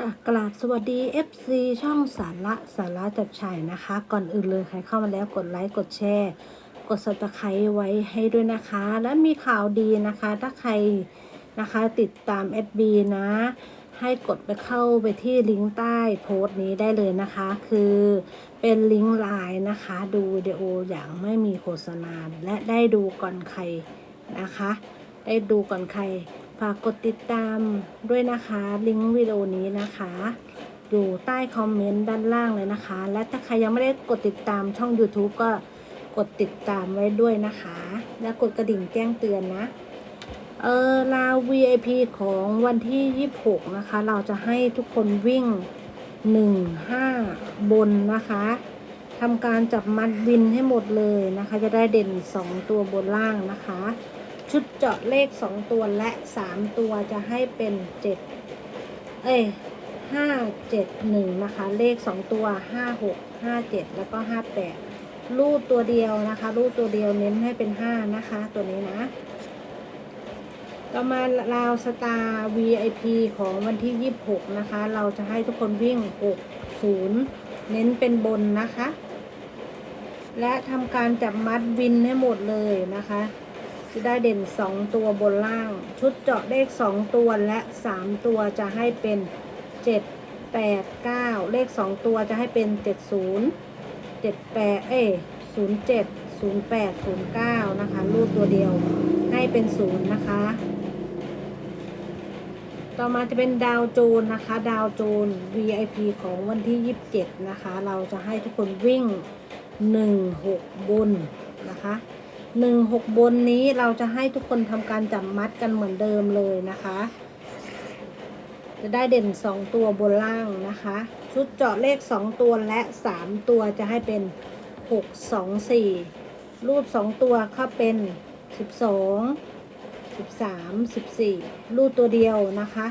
ค่ะกราบสวัสดี FC ช่องสาระสาระจับฉ่ายนะคะ ก่อนอื่นเลยใครเข้ามาแล้วกดไลค์กดแชร์ กดสตะไคร้ไว้ให้ด้วยนะคะ และมีข่าวดีนะคะ ถ้าใครนะคะติดตาม SB นะ ให้กดไปเข้าไปที่ลิงก์ใต้โพสต์นี้ได้เลยนะคะ คือเป็นลิงก์ไลน์นะคะ ดูวิดีโออย่างไม่มีโฆษณาและได้ดูก่อนใครนะคะ ได้ดูก่อนใคร ฝากกดติดตามด้วยนะคะ ลิงก์วิดีโอนี้นะคะ อยู่ใต้คอมเมนต์ด้านล่างเลยนะคะ และถ้าใครยังไม่ได้กดติดตามช่อง YouTube ก็กดติดตามไว้ด้วยนะคะ และกดกระดิ่งแจ้งเตือนนะ เออลาว VIP ของวันที่ 26 นะคะ เราจะให้ทุกคนวิ่ง 1-5 บนนะคะทำการจับมัดวินให้หมดเลยนะคะ จะได้เด่น 2 ตัวบนล่างนะคะ ชุดเจาะเลข2ตัวและ3ตัวจะให้เป็น7เอ้ย5 7 1นะคะ เลข2ตัว5 6 5 7แล้วก็58รูดตัวเดียวนะคะ รูดตัวเดียวเน้นให้เป็น5นะคะ ตัวนี้นะต่อมาลาวสตาร์ VIP ของวันที่ 26 นะคะ เราจะให้ทุกคนวิ่ง 6 0 เน้นเป็นบนนะคะ และทำการจับมัดวินให้หมดเลยนะคะ จะได้เด่น 2 ตัวบนล่าง ชุดเจาะเลข 2 ตัวและ 3 ตัวจะให้เป็น 7 8 9 เลข 2 ตัวจะให้เป็น 70 78 เอ้ย07 08 09 นะคะ รูดตัวเดียวให้เป็น 0 นะคะ ต่อมาจะเป็นดาวโจนนะคะ ดาวโจน VIP ของวันที่ 27 นะคะ เราจะให้ทุกคนวิ่ง 16บนนะคะ 16บนนี้เราจะให้ทุกคนทำการจับมัดกันเหมือนเดิมเลยนะคะ จะได้เด่น2ตัวบนล่างนะคะ ชุดเจาะเลข2ตัวและ3ตัวจะให้เป็น6 2 4รูด2ตัวเข้าเป็น12 13 14รูดตัวเดียวนะคะ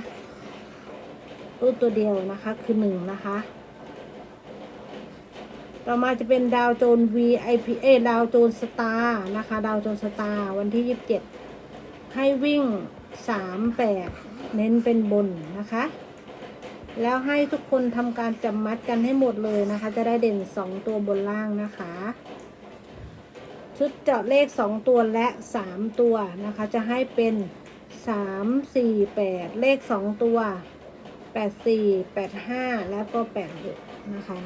รูดตัวเดียวนะคะคือ1นะคะ ต่อมาจะเป็นดาวโจน VIP เอดาวโจนสตาร์นะคะ ดาวโจนสตาร์วันที่ 27 ให้วิ่ง 3 8 เน้นเป็นบนนะคะ แล้วให้ทุกคนทำการจับมัดกันให้หมดเลยนะคะ จะได้เด่น 2 ตัวบนล่างนะคะ ชุดเจาะเลข 2 ตัวและ 3 ตัวนะคะ จะให้เป็น 3 4 8 เลข 2 ตัว 8 4 8 5 แล้วก็ 8 6 นะคะ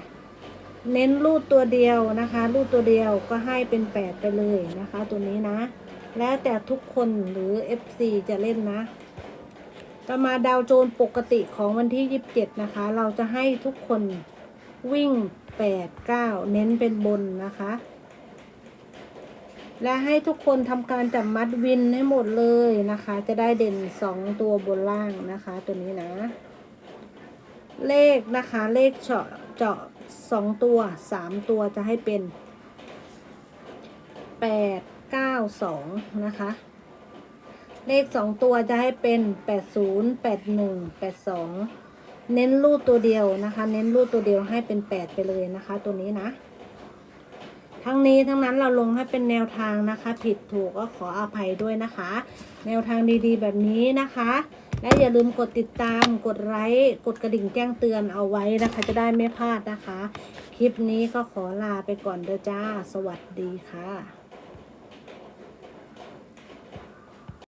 เน้นรูดตัวเดียวนะคะรูดตัวเดียวก็ให้เป็น8ไปเลยนะคะ ตัวนี้นะ แล้วแต่ทุกคนหรือ FC จะเล่นนะต่อมาดาวโจนปกติของวันที่ 27 นะคะ เราจะให้ทุกคนวิ่ง 8 9 เน้นเป็นบนนะคะ และให้ทุกคนทำการจับมัดวินให้หมดเลยนะคะ จะได้เด่น 2 ตัวบนล่างนะคะ ตัวนี้นะ เลขนะคะเลขเจาะเจาะ สองตัวสามตัวจะให้เป็นแปดเก้าสองนะคะ เลขสองตัวจะให้เป็นแปดศูนย์แปดหนึ่งแปดสองเน้นรูดตัวเดียวนะคะ เน้นรูดตัวเดียวให้เป็นแปดไปเลยนะคะ ตัวนี้นะ ทั้งนี้ทั้งนั้นเราลงให้เป็นแนวทางนะคะ ผิดถูกก็ขออภัยด้วยนะคะ แนวทางดีๆแบบนี้นะคะ และอย่าลืมกดติดตาม กดไลค์กดกระดิ่งแจ้งเตือนเอาไว้นะคะ จะได้ไม่พลาดนะคะ คลิปนี้ก็ขอลาไปก่อนเด้อจ้า สวัสดีค่ะ